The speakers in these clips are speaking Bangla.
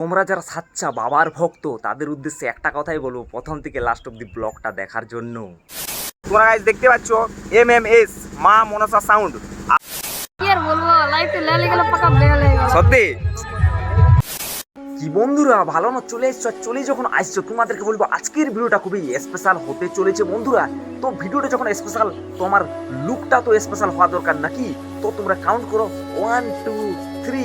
তোমরা যারা সাচ্চা বাবার ভক্ত তাদের উদ্দেশ্যে একটা কথাই বলব প্রথম থেকে লাস্ট অব্দি ব্লগটা দেখার জন্য। তোমরা গাইজ দেখতে পাচ্ছ এম এম এস মা মনসা সাউন্ড সত্যি? কি বন্ধুরা ভালো না? চলে এসছো চলে যখন আসছো তোমাদেরকে বলব আজকের ভিডিওটা খুবই স্পেশাল হতে চলেছে বন্ধুরা। তো ভিডিওটা যখন স্পেশাল তোমার লুকটা তো স্পেশাল হওয়া দরকার নাকি? তো তোমরা কাউন্ট করো ওয়ান টু থ্রি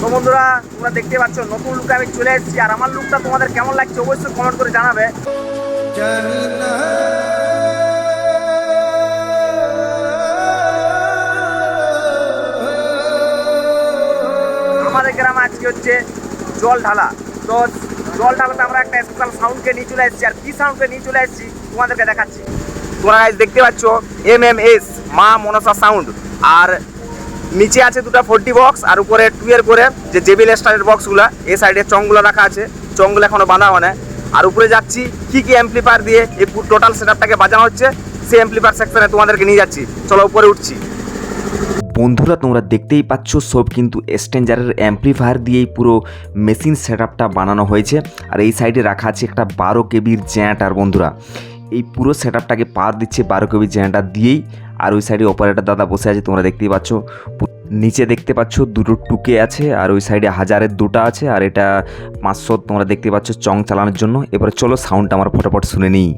তো বন্ধুরা, তোমরা দেখতে পাচ্ছ, নতুন লুকে আমি চলে এসেছি। আর আমার লুকটা তোমাদের কেমন লাগছে অবশ্যই কমেন্ট করে জানাবে। আমাদের গ্রামে আজকে হচ্ছে জল ঢালা। তো জল ঢালাতে আমরা একটা স্পেশাল সাউন্ডকে নিয়ে চলে এসেছি। আর কি সাউন্ডকে নিয়ে চলে এসেছি, তোমাদেরকে দেখাচ্ছি। তোমরা দেখতে পাচ্ছ এম এম এস মা মনসা সাউন্ড আর নিচে আছে দুটো ফোরটি বক্স, আর উপরে টু এর করে যে জেবিল স্টারের বক্সগুলো এই সাইডে চংগুলো রাখা আছে। চংগুলো এখনও বাঁধা হয় না আর উপরে যাচ্ছি, কি কি অ্যাম্পলিফায়ার দিয়ে এই টোটাল সেটআপটাকে বাজানো হচ্ছে, সেই অ্যাম্পলিফায়ার সেকশনে তোমাদেরকে নিয়ে যাচ্ছি। চলো উপরে উঠছি। বন্ধুরা, তোমরা দেখতেই পাচ্ছ, সব কিন্তু স্ট্যান্ডারের অ্যাম্পলিফায়ার দিয়েই পুরো মেশিন সেট বানানো হয়েছে। আর এই সাইডে রাখা আছে একটা বারো কেবির জ্যাঁটার বন্ধুরা। এই পুরো সেট পার দিচ্ছে বারো কেবির জ্যাঁটা দিয়েই। আর ওই সাইডে অপারেটর দাদা বসে আছে, তোমরা দেখতেই পাচ্ছ। নিচে দেখতে পাচ্ছ দুটো টুকে আছে, আর ওই সাইডে হাজারের দুটা আছে, আর এটা পাঁচশো, তোমরা দেখতে পাচ্ছ, চং চালানোর জন্য। এবার চলো সাউন্ডটা আমার ফটাফট শুনে নিই।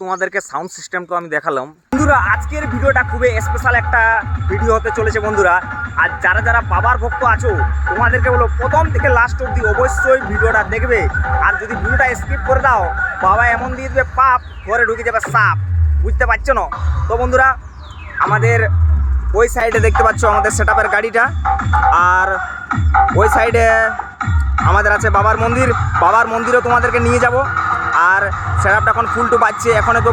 তোমাদেরকে সাউন্ড সিস্টেম তো আমি দেখালাম। বন্ধুরা, আজকের ভিডিওটা খুবই স্পেশাল একটা ভিডিও হতে চলেছে বন্ধুরা। আর যারা যারা বাবার ভক্ত আছো, তোমাদেরকে বলো, প্রথম থেকে লাস্ট অবধি অবশ্যই ভিডিওটা দেখবে। আর যদি ভিডিওটা স্কিপ করে দাও, বাবা এমন দিয়ে দেবে, পাপ, ঘরে ঢুকে যাবে সাপ। বুঝতে পারছ না? তো বন্ধুরা, আমাদের ওই সাইডে দেখতে পাচ্ছ আমাদের সেট গাড়িটা। আর ওই সাইডে আমাদের আছে বাবার মন্দির। বাবার মন্দিরও তোমাদেরকে নিয়ে যাব। আর সেটআপটা এখন ফুল টু বাজছে এখন তো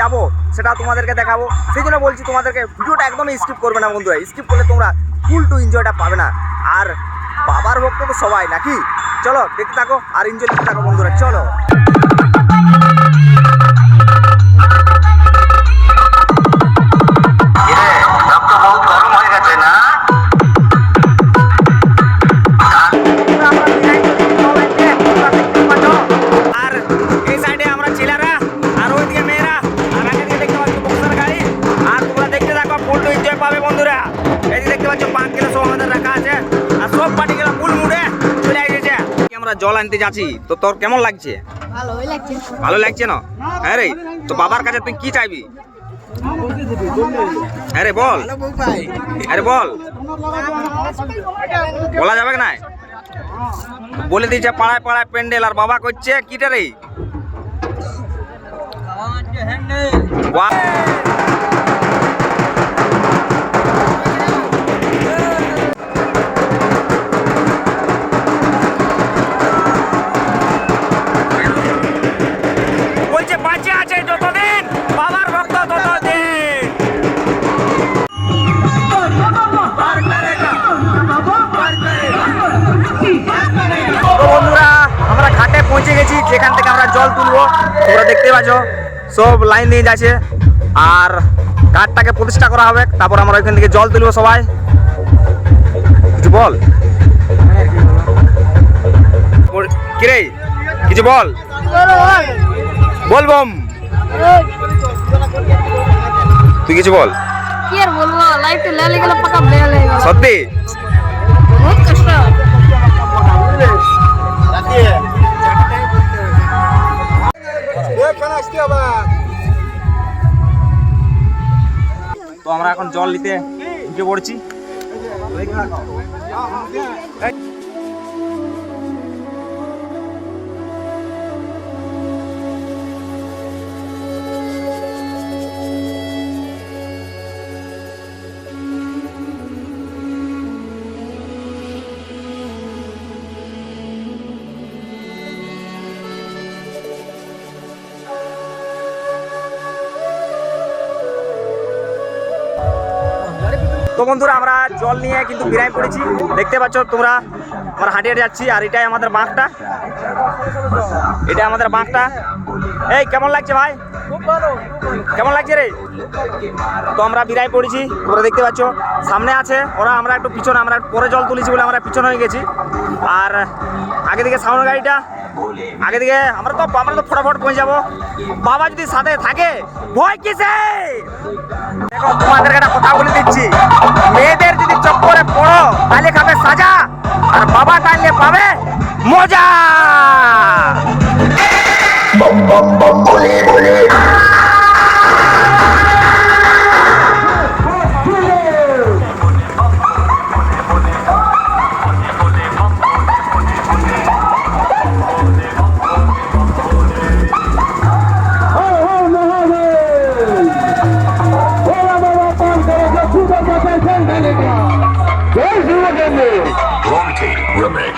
যাব, সেটা তোমাদেরকে দেখাবো। সেই জন্য বলছি তোমাদেরকে, ভিডিওটা একদমই স্কিপ করবে না বন্ধুরা। স্কিপ করলে তোমরা ফুল টু এনজয়টা পাবে না। আর বাবার ভক্ত তো সবাই, নাকি? চলো, দেখতে থাকো আর এনজয় করতে থাকো বন্ধুরা, চলো। আমরা জল আনতে যাচ্ছি? তো তোর কেমন লাগছে? ভালো লাগছে না? হ্যাঁ রে তো বাবার কাছে তুই কি চাইবি? হ্যাঁ রে বল। আরে বল। বলা যাবে না বলে দিয়েছে পাড়ায় পাড়ায় প্যান্ডেল আর বাবা করছে কিটা রে? পৌঁছে গেছি যেখান থেকে আমরা জল তুলবো তোমরা দেখতে পাচ্ছ সব লাইন দিয়ে যাচ্ছে। আর ঘাটটাকে প্রতিষ্ঠা করা হবে তারপর আমরা ওইখান থেকে জল তুলবো সবাই। কিছু বল? কিরে কিছু বল? বল বম। তুই কিছু বল। কি আর বলব? লাইফে লেলে গেলে পাকা লেগে লেগে সত্যি? তো আমরা এখন জল নিতে ঢুকে পড়ছি। তো বন্ধুরা আমরা জল নিয়ে কিন্তু বিরাই পড়েছি। দেখতে পাচ্ছ তোমরা আমরা হাঁটিয়ে হাঁটে যাচ্ছি আর এটাই আমাদের বাঁকটা। এটা আমাদের বাঁকটা। এই কেমন লাগছে ভাই? কেমন লাগছে রে? তো আমরা বিরাই পড়েছি তোমরা দেখতে পাচ্ছ সামনে আছে ওরা আমরা একটু পিছনে আমরা পরে জল তুলেছি বলে আমরা পিছনে হয়ে গেছি। আর আগে দিকে সামনের গাড়িটা আগে দিকে আমরা তো আমরা তো ফটাফট পৌঁছে যাব। বাবা যদি সাথে থাকে, ভয় কিসে? দেখো, তোমাদেরকে একটা কথা বলে দিচ্ছি। মেয়েদের যদি চক্করে পড়ো, তাহলে খাবে সাজা, আর বাবা টানলে পাবে মজা। Bronte Remix.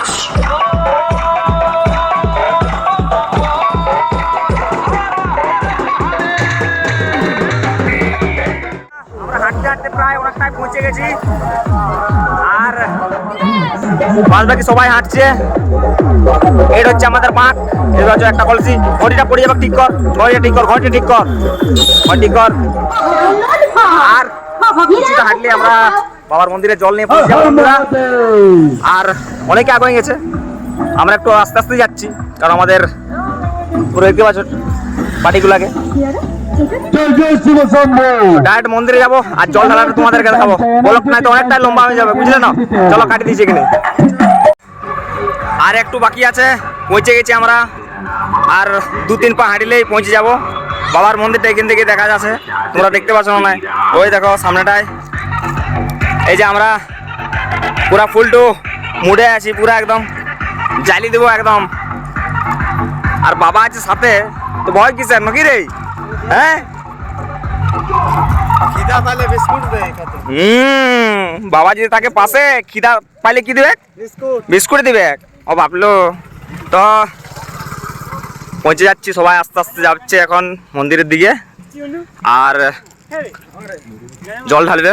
হাঁটতে প্রায় অনেকটাই পৌঁছে গেছি। আর বাদ বাকি সবাই হাঁটছে? এটা হচ্ছে আমাদের বাঁক এটা হচ্ছে একটা কলসি। ঘড়িটা পড়ে যাবে, ঠিক কর। ঘড়িটা ঠিক কর, ঘড়িটা ঠিক কর। ঘড়ি ঠিক কর। আর কিছুটা হাঁটলে আমরা বাবার মন্দিরে জল নিয়ে পৌঁছে বন্ধুরা। আর অনেকে আগে গেছে। আমরা একটু আস্তে আস্তে যাচ্ছি, কারণ আমাদের পুরো দেখতে পাচ্ছ পার্টিগুলাকে ডাইরেক্ট মন্দিরে যাব, আর জল ঢালাটা তোমাদেরকে দেখাবো বলক নাই তো, অনেকটাই লম্বা হয়ে যাবে, বুঝলে না? চলো কাটি দিয়েছি এখানে। আর একটু বাকি আছে, পৌঁছে গেছি আমরা। আর দু তিন পা হাঁটিলেই পৌঁছে যাব। বাবার মন্দিরটা এখান থেকে দেখা যাচ্ছে। তোমরা দেখতে পাচ্ছ না? ওই দেখো, সামনেটায়। এই যে আমরা পুরা ফুলটু মুড়ে আছি পুরা একদম জ্বালি দেবো একদম। আর বাবা আছে সাথে তো ভয় কিসের নাকি রে? হ্যাঁ? খিদা পালে বিস্কুট হুম বাবা যদি তাকে পাশে খিদা পাইলে কি দিবে? বিস্কুট। বিস্কুট দিবে। ও ভাবলো তো পৌঁছে যাচ্ছি সবাই আস্তে আস্তে যাচ্ছে এখন মন্দিরের দিকে। আর জল ঢালবে।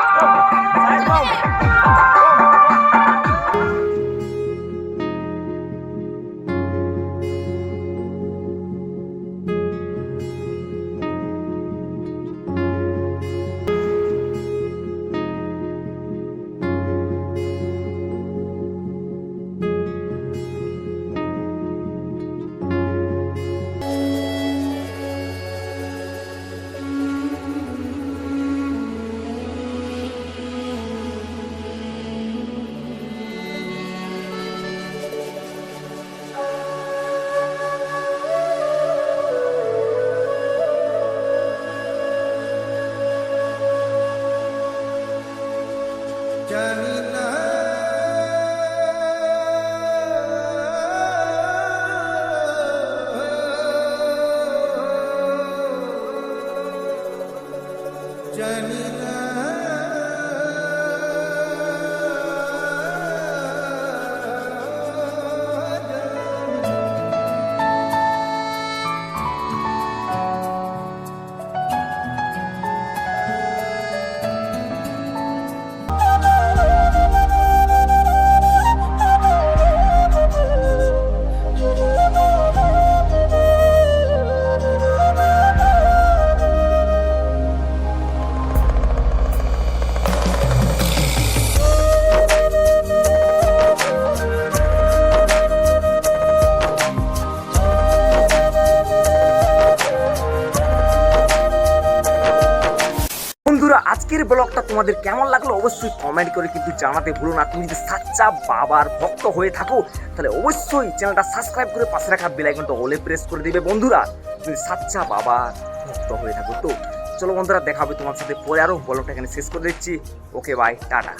من বন্ধুরা, আজকের ব্লগটা তোমাদের কেমন লাগল অবশ্যই কমেন্ট করে কিন্তু জানাতে ভুলো না। তুমি যদি সাচ্চা বাবার ভক্ত হয়ে থাকো, তাহলে অবশ্যই চ্যানেলটা সাবস্ক্রাইব করে পাশে রাখা বেল আইকনটা ওলে প্রেস করে দিবে। বন্ধুরা, তুমি সাচ্চা বাবার ভক্ত হয়ে থাকো তো, চলো বন্ধুরা, দেখাবে তোমার সাথে পরে আরও ব্লগটা এখানে শেষ করে দিচ্ছি। Okay bye tata.